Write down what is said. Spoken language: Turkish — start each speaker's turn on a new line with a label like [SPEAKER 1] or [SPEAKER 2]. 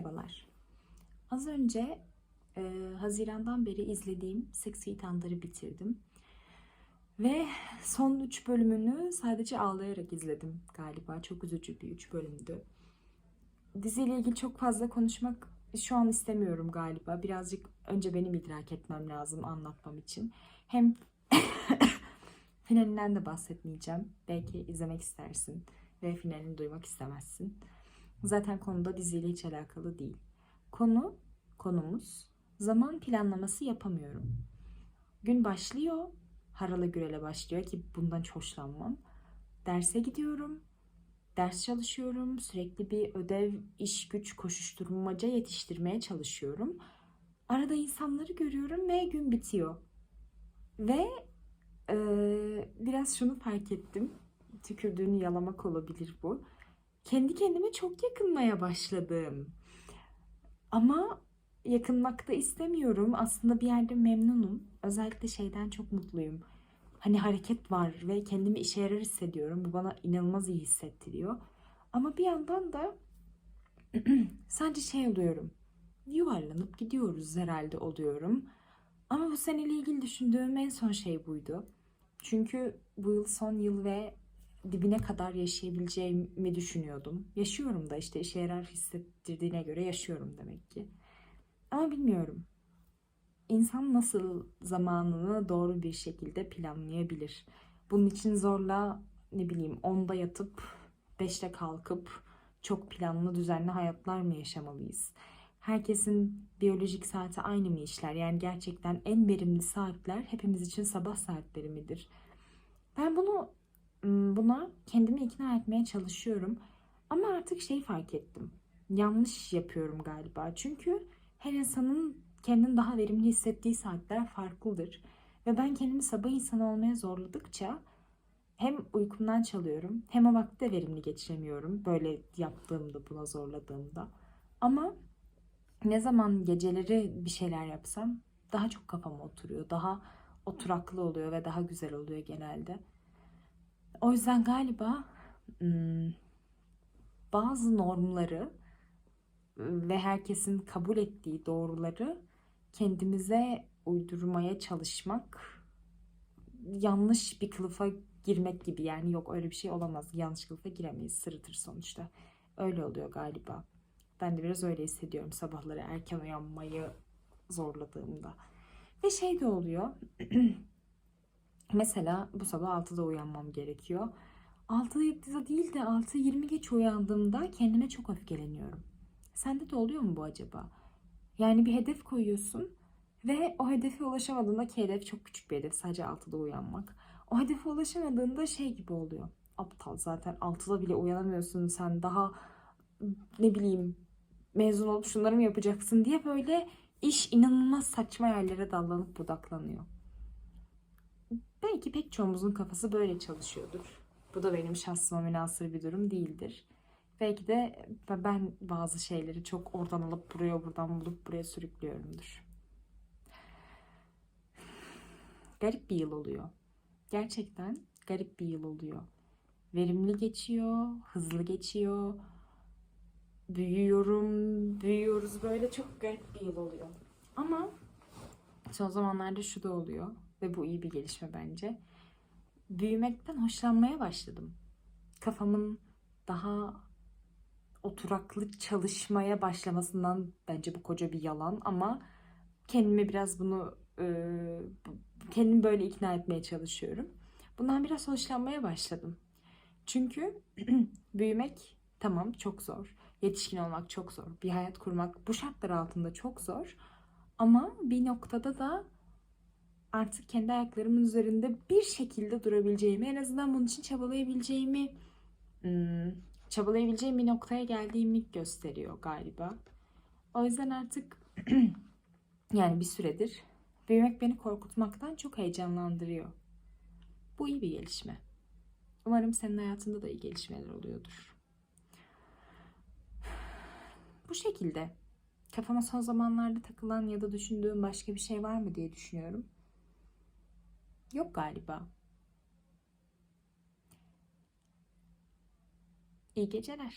[SPEAKER 1] Merhabalar. Az önce e, Haziran'dan beri izlediğim Feet Under'ı bitirdim. Ve son 3 bölümünü sadece ağlayarak izledim galiba. Çok üzücü bir 3 bölümdü. Diziyle ilgili çok fazla konuşmak şu an istemiyorum galiba. Birazcık önce benim idrak etmem lazım anlatmam için. Hem finalinden de bahsetmeyeceğim. Belki izlemek istersin ve finalini duymak istemezsin. Zaten konuda diziyle hiç alakalı değil. Konu, konumuz zaman planlaması yapamıyorum. Gün başlıyor, harala gürele başlıyor ki bundan hiç hoşlanmam. Derse gidiyorum, ders çalışıyorum, sürekli bir ödev, iş güç, koşuşturmaca yetiştirmeye çalışıyorum. Arada insanları görüyorum ve gün bitiyor. Ve eee, biraz şunu fark ettim. Tükürdüğünü yalamak olabilir bu kendi kendime çok yakınmaya başladım. Ama yakınmak da istemiyorum. Aslında bir yerde memnunum. Özellikle şeyden çok mutluyum. Hani hareket var ve kendimi işe yarar hissediyorum. Bu bana inanılmaz iyi hissettiriyor. Ama bir yandan da sadece şey oluyorum. Yuvarlanıp gidiyoruz herhalde oluyorum. Ama bu seneyle ilgili düşündüğüm en son şey buydu. Çünkü bu yıl son yıl ve dibine kadar yaşayabileceğimi düşünüyordum. Yaşıyorum da işte işe yarar hissettirdiğine göre yaşıyorum demek ki. Ama bilmiyorum. İnsan nasıl zamanını doğru bir şekilde planlayabilir? Bunun için zorla ne bileyim 10'da yatıp 5'te kalkıp çok planlı düzenli hayatlar mı yaşamalıyız? Herkesin biyolojik saati aynı mı işler? Yani gerçekten en verimli saatler hepimiz için sabah saatleri midir? Ben bunu buna kendimi ikna etmeye çalışıyorum. Ama artık şey fark ettim. Yanlış yapıyorum galiba. Çünkü her insanın kendini daha verimli hissettiği saatler farklıdır. Ve ben kendimi sabah insanı olmaya zorladıkça hem uykumdan çalıyorum hem o vakti de verimli geçiremiyorum. Böyle yaptığımda buna zorladığımda. Ama ne zaman geceleri bir şeyler yapsam daha çok kafama oturuyor. Daha oturaklı oluyor ve daha güzel oluyor genelde. O yüzden galiba bazı normları ve herkesin kabul ettiği doğruları kendimize uydurmaya çalışmak yanlış bir kılıfa girmek gibi. Yani yok öyle bir şey olamaz. Yanlış kılıfa giremeyiz. Sırıtır sonuçta. Öyle oluyor galiba. Ben de biraz öyle hissediyorum sabahları erken uyanmayı zorladığımda. Ve şey de oluyor Mesela bu sabah 6'da uyanmam gerekiyor. 6'da değil de 6.20 geç uyandığımda kendime çok öfkeleniyorum. Sende de oluyor mu bu acaba? Yani bir hedef koyuyorsun ve o hedefe ulaşamadığında ki hedef çok küçük bir hedef sadece 6'da uyanmak. O hedefe ulaşamadığında şey gibi oluyor. Aptal zaten 6'da bile uyanamıyorsun sen daha ne bileyim mezun olup şunları mı yapacaksın diye böyle iş inanılmaz saçma yerlere dallanıp budaklanıyor. Belki pek çoğumuzun kafası böyle çalışıyordur. Bu da benim şahsıma münasır bir durum değildir. Belki de ben bazı şeyleri çok oradan alıp buraya buradan bulup buraya sürüklüyorumdur. Garip bir yıl oluyor. Gerçekten garip bir yıl oluyor. Verimli geçiyor, hızlı geçiyor. Büyüyorum, büyüyoruz böyle çok garip bir yıl oluyor. Ama son zamanlarda şu da oluyor ve bu iyi bir gelişme bence. Büyümekten hoşlanmaya başladım. Kafamın daha oturaklı çalışmaya başlamasından bence bu koca bir yalan ama kendime biraz bunu e, kendimi böyle ikna etmeye çalışıyorum. Bundan biraz hoşlanmaya başladım. Çünkü büyümek tamam çok zor. Yetişkin olmak çok zor. Bir hayat kurmak bu şartlar altında çok zor. Ama bir noktada da artık kendi ayaklarımın üzerinde bir şekilde durabileceğimi, en azından bunun için çabalayabileceğimi, hmm, çabalayabileceğim bir noktaya geldiğimi gösteriyor galiba. O yüzden artık yani bir süredir büyümek beni korkutmaktan çok heyecanlandırıyor. Bu iyi bir gelişme. Umarım senin hayatında da iyi gelişmeler oluyordur. Bu şekilde kafama son zamanlarda takılan ya da düşündüğüm başka bir şey var mı diye düşünüyorum. Yok galiba. İyi geceler.